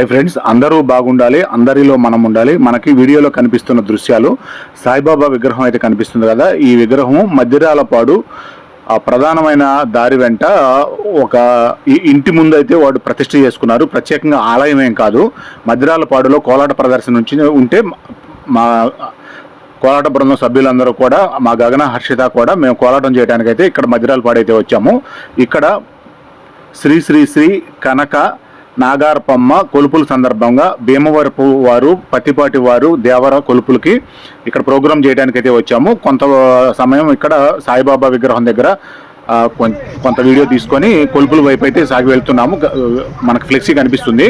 Hi friends అందరూ బాగుండాలి అందరిలో మనం ఉండాలి. మనకి వీడియోలో కనిపిస్తున్న దృశ్యాలు సాయిబాబా విగ్రహం అయితే కనిపిస్తుంది కదా. ఈ విగ్రహం మధ్యరాలపాడు పాడు ప్రధానమైన దారి వెంట ఒక ఇంటి ముందు అయితే వాడు ప్రతిష్ఠ చేసుకున్నారు. ప్రత్యేకంగా ఆలయం ఏం కాదు. మధ్యరాలపాడులో కోలాట ప్రదర్శన నుంచి ఉంటే మా కోలాట బృందం సభ్యులందరూ కూడా మా గగన హర్షిత కూడా మేము కోలాటం చేయడానికైతే ఇక్కడ మధ్యరాలపాడు పాడైతే వచ్చాము. ఇక్కడ శ్రీ శ్రీ శ్రీ కనక నాగార్పమ్మ కొలుపుల సందర్భంగా భీమవరపు వారు పత్తిపాటి వారు దేవర కొలుపులకి ఇక్కడ ప్రోగ్రాం చేయడానికి అయితే వచ్చాము. కొంత సమయం ఇక్కడ సాయిబాబా విగ్రహం దగ్గర కొం- కొంత వీడియో తీసుకొని కొలుపుల వైపు అయితే సాగి వెళ్తున్నాము. మనకు ఫ్లెక్సీ కనిపిస్తుంది.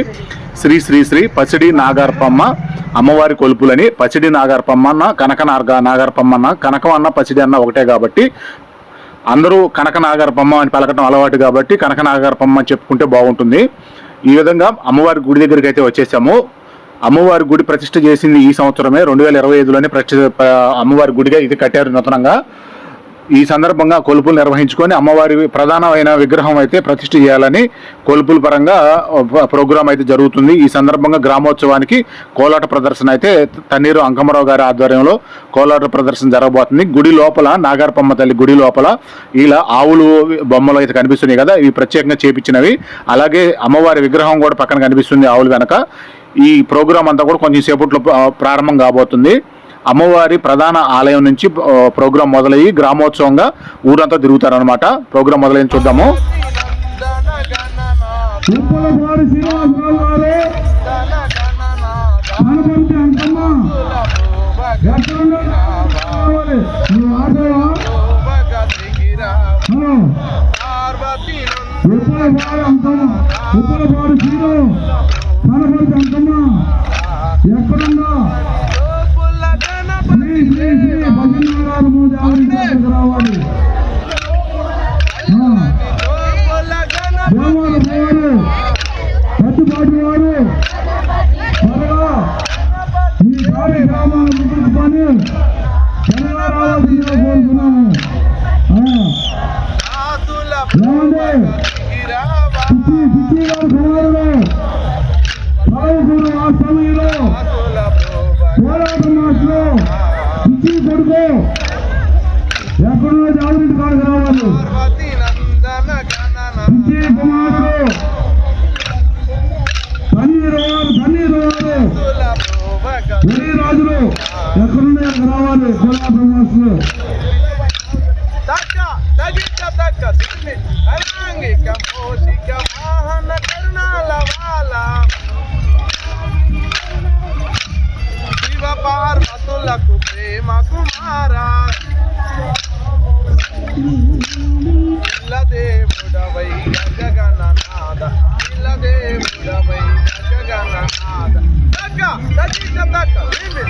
శ్రీ శ్రీ శ్రీ పసిడి నాగార్పమ్మ అమ్మవారి కొలుపులని పసిడి నాగార్పమ్మ అన్న కనక నాగ నాగార్పమ్మ అన్న కనకం అన్న పసిడి అన్న ఒకటే కాబట్టి అందరూ కనక నాగార్పమ్మ అని పలకటం అలవాటు కాబట్టి కనక నాగార్పమ్మ అని చెప్పుకుంటే బాగుంటుంది. ఈ విధంగా అమ్మవారి గుడి దగ్గరికి అయితే వచ్చేసాము. అమ్మవారి గుడి ప్రతిష్ఠ చేసింది ఈ సంవత్సరమే. రెండు వేల ఇరవై ఐదులోనే ప్రతిష్ట అమ్మవారి గుడిగా ఇది కట్టారు నూతనంగా. ఈ సందర్భంగా కొలుపులు నిర్వహించుకొని అమ్మవారి ప్రధానమైన విగ్రహం అయితే ప్రతిష్ఠ చేయాలని కొలుపుల పరంగా ప్రోగ్రాం అయితే జరుగుతుంది. ఈ సందర్భంగా గ్రామోత్సవానికి కోలాట ప్రదర్శన అయితే తన్నీరు అంకమరావు గారి ఆధ్వర్యంలో కోలాట ప్రదర్శన జరగబోతుంది. గుడి లోపల నాగార్పమ్మ తల్లి గుడి లోపల ఇలా ఆవులు బొమ్మలు అయితే కనిపిస్తున్నాయి కదా ఇవి ప్రత్యేకంగా చేపించినవి. అలాగే అమ్మవారి విగ్రహం కూడా పక్కన కనిపిస్తుంది ఆవులు వెనక. ఈ ప్రోగ్రాం అంతా కూడా కొంచెం సేపట్లో ప్రారంభం కాబోతుంది. అమ్మవారి ప్రధాన ఆలయం నుంచి ప్రోగ్రాం మొదలయ్యి గ్రామోత్సవంగా ఊరంతా తిరుగుతారనమాట ప్రోగ్రాం మొదలైన చూద్దాము. ఉప్పల కనపడితే ఎక్కడున్నా శ్రీ శ్రీ భజనారాయణ మోదీ ఆవిడ రావాలి వారు కట్టుబాటు వారు త్వరగా ఈ కార్యక్రమాన్ని ముగించుకొని త్వరగా రావాల్సిందిగా ఆ సమయంలో పోరాట మాస్టర్ పిచ్చి కొడుకు. ఎక్కడో జాగ్రత్త కాడికి రావాలి. పిచ్చి కుమారుడు తన్నీరు వారు తన్నీరు వారు ఉరి రాజులు ఎక్కడున్నాయి అక్కడ రావాలి Not the limit.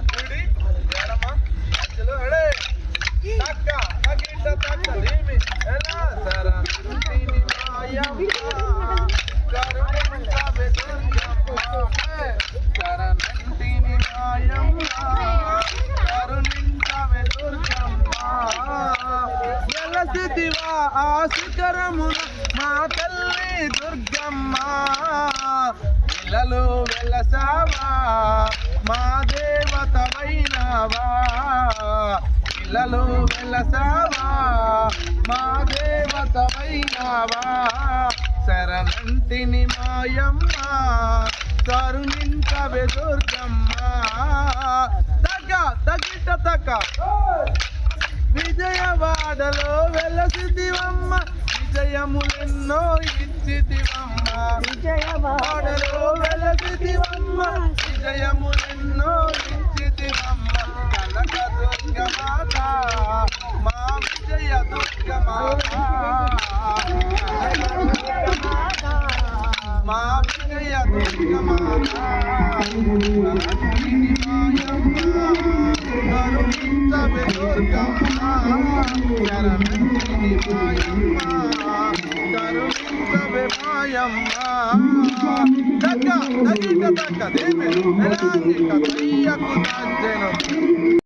ఆ శిఖరమున మా తల్లి దుర్గమ్మ పిల్లలు వెలసావా మా దేవతమైనవా పిల్లలు ఇలలో వెలసావా మా దేవతమైనవా శరణంతిని మాయమ్మ కరుణించవే దుర్గమ్మ. తగ్గ తగ్గిట తగ్గ. విజయవా వాడలో వెలసిదివమ్మ. విజయములెన్నో ఇచ్చిదివమ్మ. విజయ వాడలో వెలసిదివమ్మ. విజయములెన్నో ఇచ్చిదివమ్మ. కనక దుర్గ మాత మా విజయ దుర్గ మాత మా విజయ దుర్గ మాత కరుణిని మాయమ్మ కరుణించవే తయ్యకు